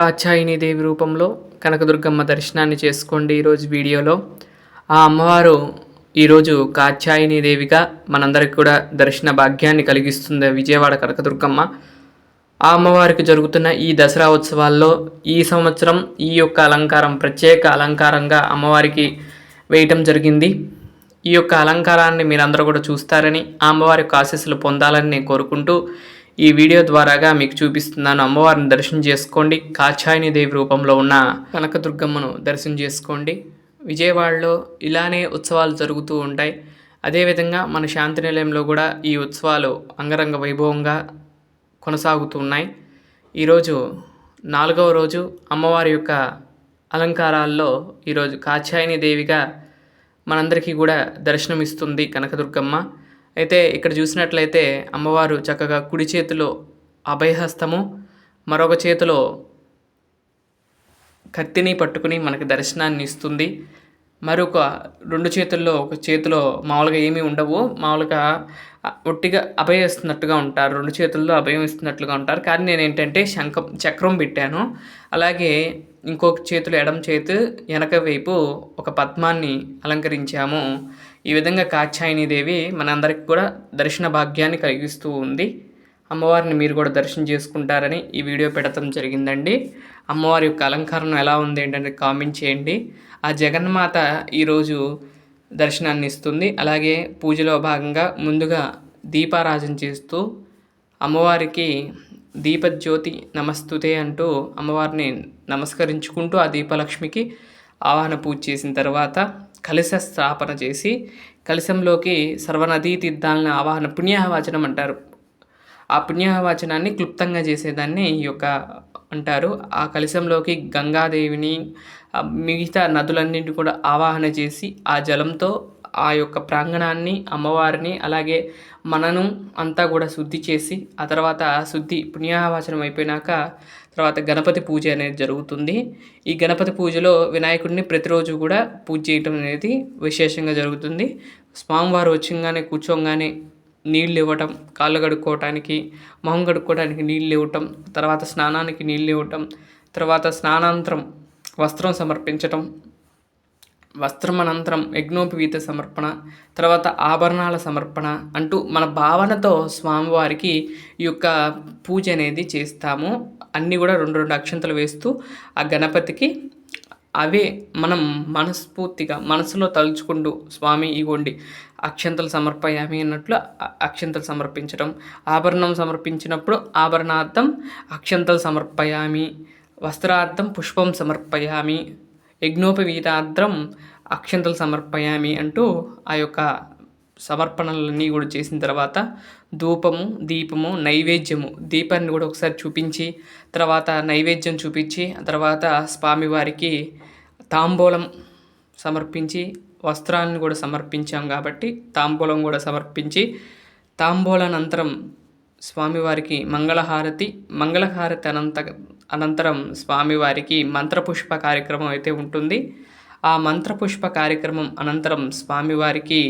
కాచాయిని దేవి రూపంలో కనకదుర్గమ్మ దర్శనాన్ని చేసుకోండి ఈరోజు వీడియోలో. ఆ అమ్మవారు ఈరోజు కాచాయిని దేవిగా మనందరికి కూడా దర్శన భాగ్యాన్ని కలిగిస్తుంది విజయవాడ కనకదుర్గమ్మ. ఆ అమ్మవారికి జరుగుతున్న ఈ దసరా ఉత్సవాల్లో ఈ సంవత్సరం ఈ యొక్క అలంకారం ప్రత్యేక అలంకారంగా అమ్మవారికి వేయటం జరిగింది. ఈ యొక్క అలంకారాన్ని మీరందరూ కూడా చూస్తారని ఆ అమ్మవారి యొక్క ఆశీస్సులు పొందాలని నేను కోరుకుంటూ ఈ వీడియో ద్వారాగా మీకు చూపిస్తున్నాను. అమ్మవారిని దర్శనం చేసుకోండి. కాచాయని దేవి రూపంలో ఉన్న కనకదుర్గమ్మను దర్శనం చేసుకోండి. విజయవాడలో ఇలానే ఉత్సవాలు జరుగుతూ ఉంటాయి. అదేవిధంగా మన శాంతి నిలయంలో కూడా ఈ ఉత్సవాలు అంగరంగ వైభవంగా కొనసాగుతూ ఉన్నాయి. ఈరోజు నాలుగవ రోజు అమ్మవారి యొక్క అలంకారాల్లో ఈరోజు కాచాయని దేవిగా మనందరికీ కూడా దర్శనమిస్తుంది కనకదుర్గమ్మ. అయితే ఇక్కడ చూసినట్లయితే అమ్మవారు చక్కగా కుడి చేతిలో అభయహస్తము మరొక చేతిలో కత్తిని పట్టుకుని మనకి దర్శనాన్ని ఇస్తుంది. మరొక రెండు చేతుల్లో ఒక చేతిలో మామూలుగా ఏమీ ఉండవు. మామూలుగా ఒట్టిగా అభయం ఇస్తున్నట్టుగా ఉంటారు. రెండు చేతుల్లో అభయం ఇస్తున్నట్లుగా ఉంటారు. కానీ నేను ఏంటంటే శంఖం చక్రం పెట్టాను. అలాగే ఇంకొక చేతులు ఎడం చేతి వెనక వైపు ఒక పద్మాన్ని అలంకరించాము. ఈ విధంగా కాచాయిని దేవి మనందరికి కూడా దర్శన భాగ్యాన్ని కలిగిస్తూ ఉంది. అమ్మవారిని మీరు కూడా దర్శనం చేసుకుంటారని ఈ వీడియో పెడతాం జరిగిందండి. అమ్మవారి యొక్క అలంకరణ ఎలా ఉంది ఏంటంటే కామెంట్ చేయండి. ఆ జగన్మాత ఈరోజు దర్శనాన్ని ఇస్తుంది. అలాగే పూజలో భాగంగా ముందుగా దీపారాజన చేస్తూ అమ్మవారికి దీపజ్యోతి నమస్తుతే అంటూ అమ్మవారిని నమస్కరించుకుంటూ ఆ దీపలక్ష్మికి ఆవాహన పూజ చేసిన తర్వాత కలశ స్థాపన చేసి కలశంలోకి సర్వనదీ తీర్థాలను ఆవాహన పుణ్యవాచనం అంటారు. ఆ పుణ్యవాచనాన్ని క్లుప్తంగా చేసేదాన్ని ఈ యొక్క అంటారు. ఆ కలశంలోకి గంగాదేవిని మిగతా నదులన్నింటినీ కూడా ఆవాహన చేసి ఆ జలంతో ఆ యొక్క ప్రాంగణాన్ని అమ్మవారిని అలాగే మనను అంతా కూడా శుద్ధి చేసి ఆ తర్వాత శుద్ధి పుణ్యావాచనం అయిపోయినాక తర్వాత గణపతి పూజ అనేది జరుగుతుంది. ఈ గణపతి పూజలో వినాయకుడిని ప్రతిరోజు కూడా పూజ చేయటం అనేది విశేషంగా జరుగుతుంది. స్వామివారు వచ్చింగానే కూర్చోగానే నీళ్ళు ఇవ్వటం కాళ్ళు కడుక్కోవటానికి మొహం కడుక్కోవడానికి నీళ్ళు ఇవ్వటం తర్వాత స్నానానికి నీళ్ళు ఇవ్వటం తర్వాత స్నానాంతరం వస్త్రం సమర్పించటం వస్త్రం అనంతరం యజ్ఞోపవీత సమర్పణ తర్వాత ఆభరణాల సమర్పణ అంటూ మన భావనతో స్వామివారికి ఈ యొక్క పూజ అనేది చేస్తాము. అన్నీ కూడా రెండు రెండు అక్షంతలు వేస్తూ ఆ గణపతికి అవే మనం మనస్ఫూర్తిగా మనసులో తలుచుకుంటూ స్వామి ఇగోండి అక్షంతలు సమర్పయామి అన్నట్లు అక్షంతలు సమర్పించడం ఆభరణం సమర్పించినప్పుడు ఆభరణార్థం అక్షంతలు సమర్పయామి వస్త్రార్థం పుష్పం సమర్పయామి యజ్ఞోపవీతాద్రం అక్షంతలు సమర్పయామి అంటూ ఆ యొక్క సమర్పణలన్నీ కూడా చేసిన తర్వాత ధూపము దీపము నైవేద్యము దీపాన్ని కూడా ఒకసారి చూపించి తర్వాత నైవేద్యం చూపించి తర్వాత స్వామివారికి తాంబూలం సమర్పించి వస్త్రాలను కూడా సమర్పించాం కాబట్టి తాంబూలం కూడా సమర్పించి తాంబూలానంతరం స్వామివారికి మంగళహారతి మంగళహారతి అనంత అనంతరం స్వామివారికి మంత్రపుష్ప కార్యక్రమం అయితే ఉంటుంది. ఆ మంత్రపుష్ప కార్యక్రమం అనంతరం స్వామివారికి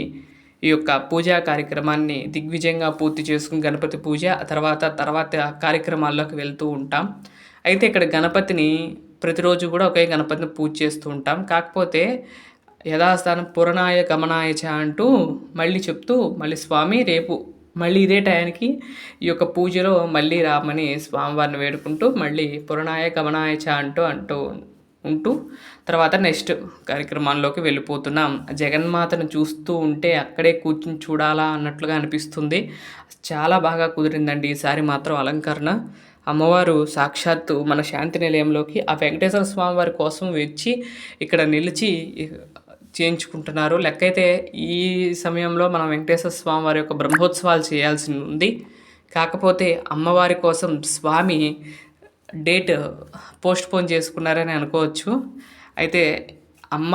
ఈ యొక్క పూజా కార్యక్రమాన్ని దిగ్విజయంగా పూర్తి చేసుకుని గణపతి పూజ తర్వాత తర్వాత కార్యక్రమాల్లోకి వెళ్తూ ఉంటాం. అయితే ఇక్కడ గణపతిని ప్రతిరోజు కూడా ఒకే గణపతిని పూజ చేస్తూ ఉంటాం. కాకపోతే యథాస్థానం పురణాయ గమనాయచ అంటూ మళ్ళీ చెప్తూ మళ్ళీ స్వామి రేపు మళ్ళీ ఇదే టయానికి ఈ యొక్క పూజలో మళ్ళీ రామని స్వామివారిని వేడుకుంటూ మళ్ళీ పురణాయ గమనాయ చ అంటూ అంటూ ఉంటూ తర్వాత నెక్స్ట్ కార్యక్రమాల్లోకి వెళ్ళిపోతున్నాం. జగన్మాతను చూస్తూ ఉంటే అక్కడే కూర్చుని చూడాలా అన్నట్లుగా అనిపిస్తుంది. చాలా బాగా కుదిరిందండి ఈసారి మాత్రం అలంకరణ. అమ్మవారు సాక్షాత్తు మన శాంతి నిలయంలోకి ఆ వెంకటేశ్వర స్వామి వారి కోసం వచ్చి ఇక్కడ నిలిచి చేయించుకుంటున్నారు. లెక్కైతే ఈ సమయంలో మనం వెంకటేశ్వర స్వామి వారి యొక్క బ్రహ్మోత్సవాలు చేయాల్సి ఉంది. కాకపోతే అమ్మవారి కోసం స్వామి డేట్ పోస్ట్ పోన్ చేసుకున్నారని అనుకోవచ్చు. అయితే అమ్మ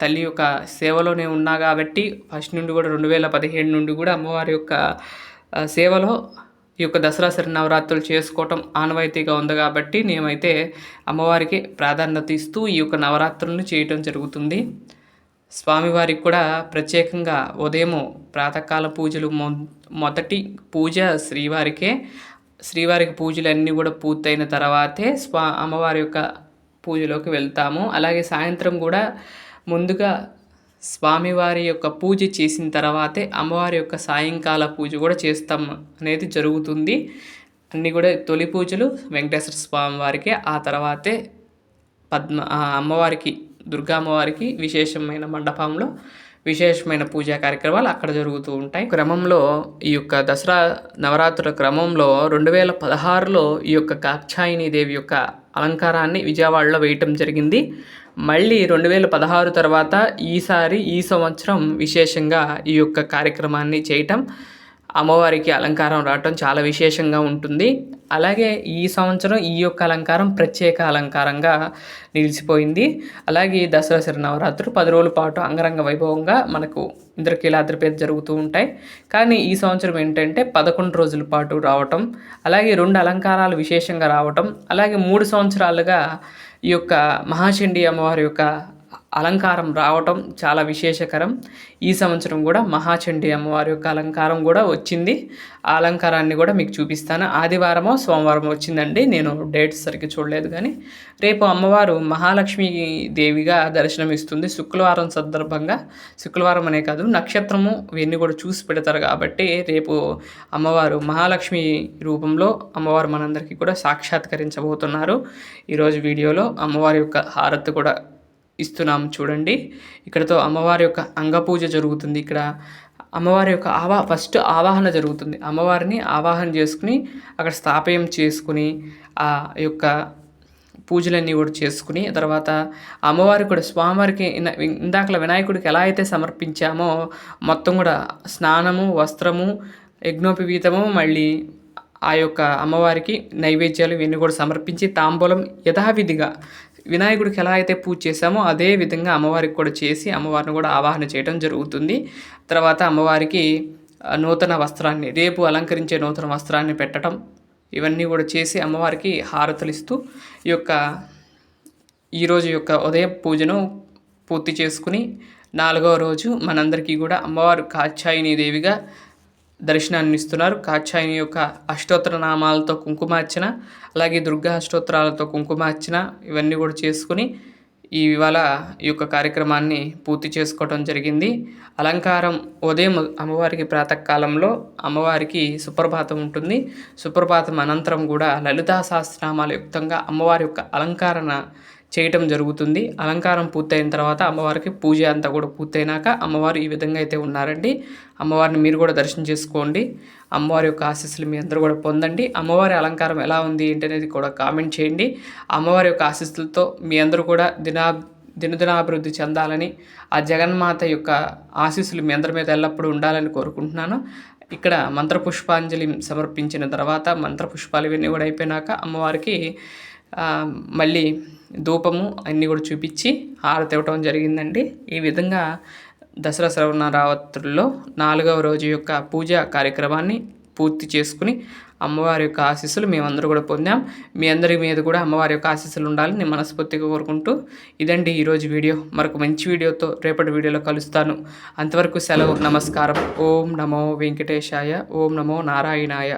తల్లి యొక్క సేవలోనే ఉన్నా కాబట్టి ఫస్ట్ నుండి కూడా రెండు వేల పదిహేడు నుండి కూడా అమ్మవారి యొక్క సేవలో ఈ యొక్క దసరా సరి నవరాత్రులు చేసుకోవటం ఆనవాయితీగా ఉంది కాబట్టి నేనైతే అమ్మవారికి ప్రాధాన్యత ఇస్తూ ఈ యొక్క నవరాత్రులను చేయటం జరుగుతుంది. స్వామివారికి కూడా ప్రత్యేకంగా ఉదయము ప్రాతకాల పూజలు మొ మొదటి పూజ శ్రీవారికే. శ్రీవారికి పూజలు అన్నీ కూడా పూర్తయిన తర్వాతే స్వా అమ్మవారి యొక్క పూజలోకి వెళ్తాము. అలాగే సాయంత్రం కూడా ముందుగా స్వామివారి యొక్క పూజ చేసిన తర్వాతే అమ్మవారి యొక్క సాయంకాల పూజ కూడా చేస్తాం అనేది జరుగుతుంది. అన్నీ కూడా తొలి పూజలు వెంకటేశ్వర స్వామి వారికి ఆ తర్వాతే పద్మ అమ్మవారికి దుర్గా అమ్మవారికి విశేషమైన మండపంలో విశేషమైన పూజా కార్యక్రమాలు అక్కడ జరుగుతూ ఉంటాయి. క్రమంలో ఈ యొక్క దసరా నవరాత్రుల క్రమంలో రెండు వేల పదహారులో ఈ యొక్క కాక్షాయిని దేవి యొక్క అలంకారాన్ని విజయవాడలో వేయటం జరిగింది. మళ్ళీ రెండు వేల పదహారు తర్వాత ఈసారి ఈ సంవత్సరం విశేషంగా ఈ యొక్క కార్యక్రమాన్ని చేయటం అమ్మవారికి అలంకారం రావటం చాలా విశేషంగా ఉంటుంది. అలాగే ఈ సంవత్సరం ఈ యొక్క అలంకారం ప్రత్యేక అలంకారంగా నిలిచిపోయింది. అలాగే దసరా శర నవరాత్రులు పది రోజుల పాటు అంగరంగ వైభవంగా మనకు ఇంద్రకీలాద్రి పేద జరుగుతూ ఉంటాయి. కానీ ఈ సంవత్సరం ఏంటంటే పదకొండు రోజుల పాటు రావటం అలాగే రెండు అలంకారాలు విశేషంగా రావటం అలాగే మూడు సంవత్సరాలుగా ఈ యొక్క మహాచండీ అమ్మవారి యొక్క అలంకారం రావటం చాలా విశేషకరం. ఈ సంవత్సరం కూడా మహాచండి అమ్మవారి యొక్క అలంకారం కూడా వచ్చింది. ఆ అలంకారాన్ని కూడా మీకు చూపిస్తాను. ఆదివారమో సోమవారం వచ్చిందండి. నేను డేట్స్ సరిగ్గా చూడలేదు కానీ రేపు అమ్మవారు మహాలక్ష్మి దేవిగా దర్శనమిస్తుంది శుక్రవారం సందర్భంగా. శుక్రవారం అనే కాదు నక్షత్రము ఇవన్నీ కూడా చూసి పెడతారు కాబట్టి రేపు అమ్మవారు మహాలక్ష్మి రూపంలో అమ్మవారు మనందరికీ కూడా సాక్షాత్కరించబోతున్నారు. ఈరోజు వీడియోలో అమ్మవారి యొక్క హారతి కూడా ఇస్తున్నాము చూడండి. ఇక్కడతో అమ్మవారి యొక్క అంగపూజ జరుగుతుంది. ఇక్కడ అమ్మవారి యొక్క ఆవా ఫస్ట్ ఆవాహన జరుగుతుంది. అమ్మవారిని ఆవాహన చేసుకుని అక్కడ స్థాపయం చేసుకుని ఆ యొక్క పూజలన్నీ కూడా చేసుకుని తర్వాత అమ్మవారికి కూడా స్వామివారికి ఇందాకల వినాయకుడికి ఎలా అయితే సమర్పించామో మొత్తం కూడా స్నానము వస్త్రము యజ్ఞోపవీతము మళ్ళీ ఆ యొక్క అమ్మవారికి నైవేద్యాలు ఇవన్నీ కూడా సమర్పించి తాంబూలం యథావిధిగా వినాయకుడికి ఎలా అయితే పూజ చేశామో అదే విధంగా అమ్మవారికి కూడా చేసి అమ్మవారిని కూడా ఆవాహన చేయడం జరుగుతుంది. తర్వాత అమ్మవారికి నూతన వస్త్రాన్ని రేపు అలంకరించే నూతన వస్త్రాన్ని పెట్టడం ఇవన్నీ కూడా చేసి అమ్మవారికి హారతలు ఇస్తూ ఈ యొక్క ఈరోజు యొక్క ఉదయం పూజను పూర్తి చేసుకుని నాలుగవ రోజు మనందరికీ కూడా అమ్మవారు కాచాయిని దేవిగా దర్శనాన్ని ఇస్తున్నారు కాచాయని యొక్క అష్టోత్తర నామాలతో కుంకుమార్చన అలాగే దుర్గా అష్టోత్తరాలతో కుంకుమార్చన ఇవన్నీ కూడా చేసుకుని ఇవాళ ఈ యొక్క కార్యక్రమాన్ని పూర్తి చేసుకోవడం జరిగింది. అలంకారం ఉదయం అమ్మవారికి ప్రాతకాలంలో అమ్మవారికి సుప్రభాతం ఉంటుంది. సుప్రభాతం అనంతరం కూడా లలితా సహస్రనామాల యుక్తంగా అమ్మవారి యొక్క అలంకరణ చేయటం జరుగుతుంది. అలంకారం పూర్తయిన తర్వాత అమ్మవారికి పూజ అంతా కూడా పూర్తయినాక అమ్మవారు ఈ విధంగా అయితే ఉన్నారండి. అమ్మవారిని మీరు కూడా దర్శనం చేసుకోండి. అమ్మవారి యొక్క ఆశీస్సులు మీ అందరూ కూడా పొందండి. అమ్మవారి అలంకారం ఎలా ఉంది ఏంటి అనేది కూడా కామెంట్ చేయండి. అమ్మవారి యొక్క ఆశీస్సులతో మీ అందరూ కూడా దినా దినదినాభివృద్ధి చెందాలని ఆ జగన్మాత యొక్క ఆశీస్సులు మీ అందరి మీద ఎల్లప్పుడూ ఉండాలని కోరుకుంటున్నాను. ఇక్కడ మంత్రపుష్పాంజలి సమర్పించిన తర్వాత మంత్రపుష్పాలు ఇవన్నీ కూడా అయిపోయినాక అమ్మవారికి మళ్ళీ ధూపము అన్నీ కూడా చూపించి హారతి ఇవ్వటం జరిగిందండి. ఈ విధంగా దసరా శ్రవణరావత్రుల్లో నాలుగవ రోజు యొక్క పూజా కార్యక్రమాన్ని పూర్తి చేసుకుని అమ్మవారి యొక్క ఆశీస్సులు మేమందరూ కూడా పొందాం. మీ అందరి మీద కూడా అమ్మవారి యొక్క ఆశీస్సులు ఉండాలని నేను మనస్ఫూర్తిగా కోరుకుంటూ ఇదండి ఈరోజు వీడియో. మరొక మంచి వీడియోతో రేపటి వీడియోలో కలుస్తాను. అంతవరకు సెలవు నమస్కారం. ఓం నమో వెంకటేశాయ. ఓం నమో నారాయణాయ.